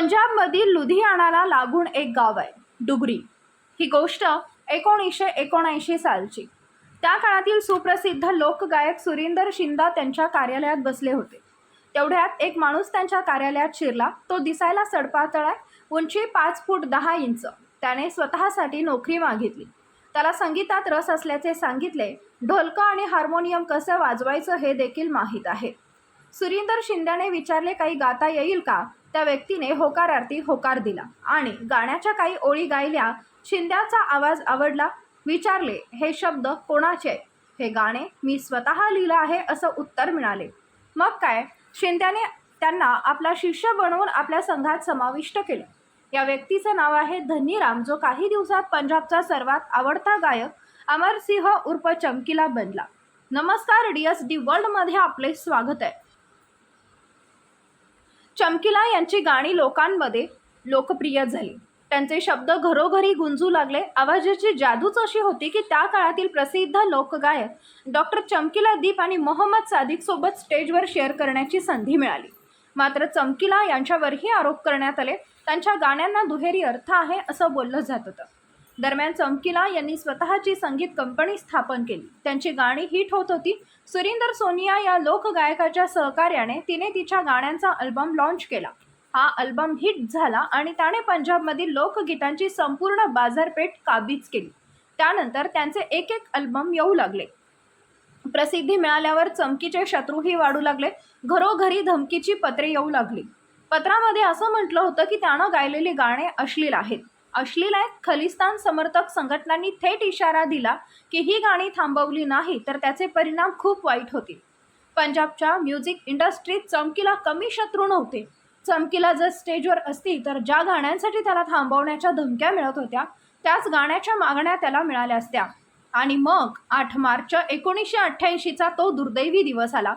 पंजाबमधील लुधियानाला लागून एक गाव आहे डुबरी ही गोष्ट एकोणीसशे एकोणऐंशी सालची. त्या काळातील सुप्रसिद्ध लोकगायक सुरिंदर शिंदा त्यांच्या कार्यालयात बसले होते. तेवढ्यात एक माणूस त्यांच्या कार्यालयात शिरला. तो दिसायला सडपातळ आहे उंची पाच फूट दहा इंच. त्याने स्वतःसाठी नोकरी मागितली. त्याला संगीतात रस असल्याचे सांगितले ढोलकं आणि हार्मोनियम कसं वाजवायचं हे देखील माहीत आहे. सुरिंदर शिंद्याने विचारले काही गाता येईल का? त्या व्यक्तीने होकारार्थी होकार दिला आणि गाण्याच्या काही ओळी गायल्या शिंद्याचा आवाज आवडला विचारले हे शब्द कोणाचे हे गाणे मी स्वतः लिहिलं आहे असं उत्तर मिळाले. मग काय? शिंद्याने त्यांना आपला शिष्य बनवून आपल्या संघात समाविष्ट केलं. या व्यक्तीचं नाव आहे धनीराम जो काही दिवसात पंजाबचा सर्वात आवडता गायक अमरसिंह उर्फ चमकीला बनला. नमस्कार डी एस डी वर्ल्डमध्ये आपले स्वागत आहे. चमकीला यांची गाणी लोकांमध्ये लोकप्रिय झाली. त्यांचे शब्द घरोघरी गुंजू लागले. आवाजाची जादूच अशी होती की त्या काळातील प्रसिद्ध लोकगायक डॉक्टर चमकीला दीप आणि मोहम्मद सादिक सोबत स्टेजवर शेअर करण्याची संधी मिळाली. मात्र चमकीला यांच्यावरही आरोप करण्यात आले. त्यांच्या गाण्यांना दुहेरी अर्थ आहे असं बोललं जात होतं. दरम्यान चमकीला यांनी स्वतःची संगीत कंपनी स्थापन केली. त्यांची गाणी हिट होत होती. सुरिंदर सोनिया या लोकगायकाच्या सहकार्याने तिने तिच्या गाण्यांचा अल्बम लॉन्च केला. हा अल्बम हिट झाला आणि त्याने पंजाबमधील लोकगीतांची संपूर्ण बाजारपेठ काबीज केली. त्यानंतर त्यांचे एक एक अल्बम येऊ लागले. प्रसिद्धी मिळाल्यावर चमकीचे शत्रूही वाढू लागले. घरोघरी धमकीची पत्रे येऊ लागली. पत्रामध्ये असं म्हटलं होतं की त्यानं गायलेली गाणे अश्लील आहेत. अश्लील आहेत. खलिस्तान समर्थक संघटनांनी थेट इशारा दिला की ही गाणी थांबवली नाही तर त्याचे परिणाम खूप वाईट होतील. पंजाबच्या म्युझिक इंडस्ट्रीत चमकीला कमी शत्रू नव्हते. चमकीला जर स्टेजवर असती तर ज्या गाण्यांसाठी त्याला थांबवण्याच्या धमक्या मिळत होत्या त्याच गाण्याच्या मागण्या त्याला मिळाल्या असत्या. आणि मग आठ मार्च एकोणीसशे अठ्ठ्याऐंशीचा तो दुर्दैवी दिवस आला.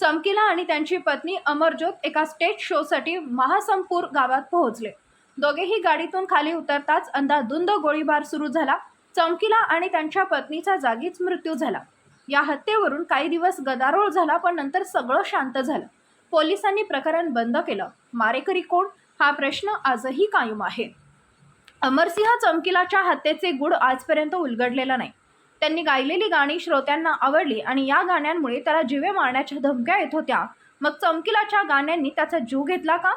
चमकीला आणि त्यांची पत्नी अमरज्योत एका स्टेज शोसाठी महासंपूर गावात पोहोचले. दोघेही गाडीतून खाली उतरताच अंधाधुंद गोळीबार सुरू झाला. चमकीला आणि त्यांच्या पत्नीचा जागीच मृत्यू झाला. या हत्येवरून काही दिवस गदारोळ झाला पण नंतर सगळं शांत झालं. पोलिसांनी प्रकरण बंद केलं. मारेकरी कोण? हा प्रश्न आजही कायम आहे. अमरसिंह चमकीलाच्या हत्येचे गुढ आजपर्यंत उलगडलेला नाही. त्यांनी गायलेली गाणी श्रोत्यांना आवडली आणि या गाण्यांमुळे त्याला जिवे मारण्याच्या धमक्या येत होत्या. मग चमकीलाच्या गाण्यांनी त्याचा जीव घेतला का?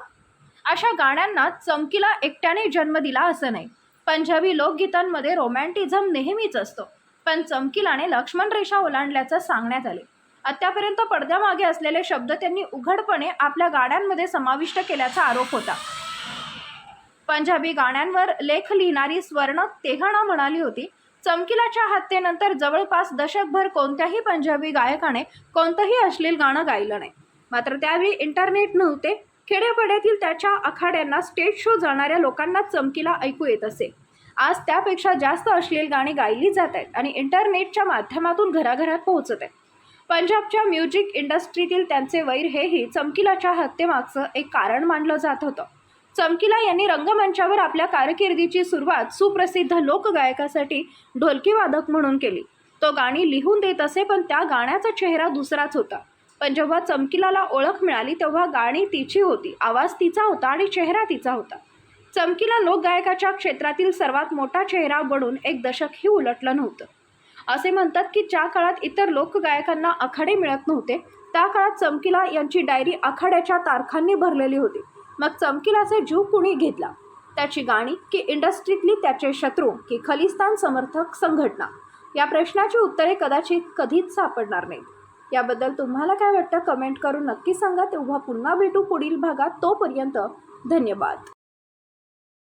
अशा गाण्यांना चमकीला एकट्याने जन्म दिला असं नाही. पंजाबी लोकगीतांमध्ये रोमॅन्टिझम नेहमीच असतो. पण चमकीलाने लक्ष्मण रेषा ओलांडल्याचं सांगण्यात आले. आत्तापर्यंत पडद्यामागे असलेले शब्द त्यांनी उघडपणे आपल्या गाण्यांमध्ये समाविष्ट केल्याचा आरोप होता. पंजाबी गाण्यांवर लेख लिहिणारी स्वर्ण तेहणा म्हणाली होती चमकीलाच्या हत्येनंतर जवळपास दशकभर कोणत्याही पंजाबी गायकाने कोणतंही अश्लील गाणं गायलं नाही. मात्र त्यावेळी इंटरनेट नव्हते खेड्यापाड्यातील त्याच्या आखाड्यांना स्टेज शो जाणाऱ्या लोकांना चमकीला ऐकू येत असे. आज त्यापेक्षा जास्त अश्लील गाणी गायली जात आहेत आणि इंटरनेटच्या माध्यमातून घराघरात पोहोचत आहेत. पंजाबच्या म्युझिक इंडस्ट्रीतील त्यांचे वैर हेही चमकीलाच्या हत्येमागचं एक कारण मानलं जात होतं. चमकीला यांनी रंगमंचावर आपल्या कारकिर्दीची सुरुवात सुप्रसिद्ध लोकगायकासाठी ढोलकी वादक म्हणून केली. तो गाणी लिहून देत असे पण त्या गाण्याचा चेहरा दुसराच होता. पण जेव्हा चमकीलाला ओळख मिळाली तेव्हा गाणी तिची होती. आवाज तिचा होता आणि चेहरा तिचा होता. चमकीला लोकगायकाच्या क्षेत्रातील सर्वात मोठा चेहरा बनून एक दशकही उलटलं नव्हतं. असे म्हणतात की ज्या काळात इतर लोकगायकांना आखाडे मिळत नव्हते त्या काळात चमकीला यांची डायरी आखाड्याच्या तारखांनी भरलेली होती. मग चमकीलाचे जीव कुणी घेतला? त्याची गाणी की इंडस्ट्रीतली त्याचे शत्रू की खलिस्तान समर्थक संघटना? या प्रश्नाची उत्तरे कदाचित कधीच सापडणार नाहीत. याबद्दल तुम्हाला काय वाटतं कमेंट करून नक्की सांगा. तेव्हा पुन्हा भेटू पुढील भागात. तोपर्यंत धन्यवाद.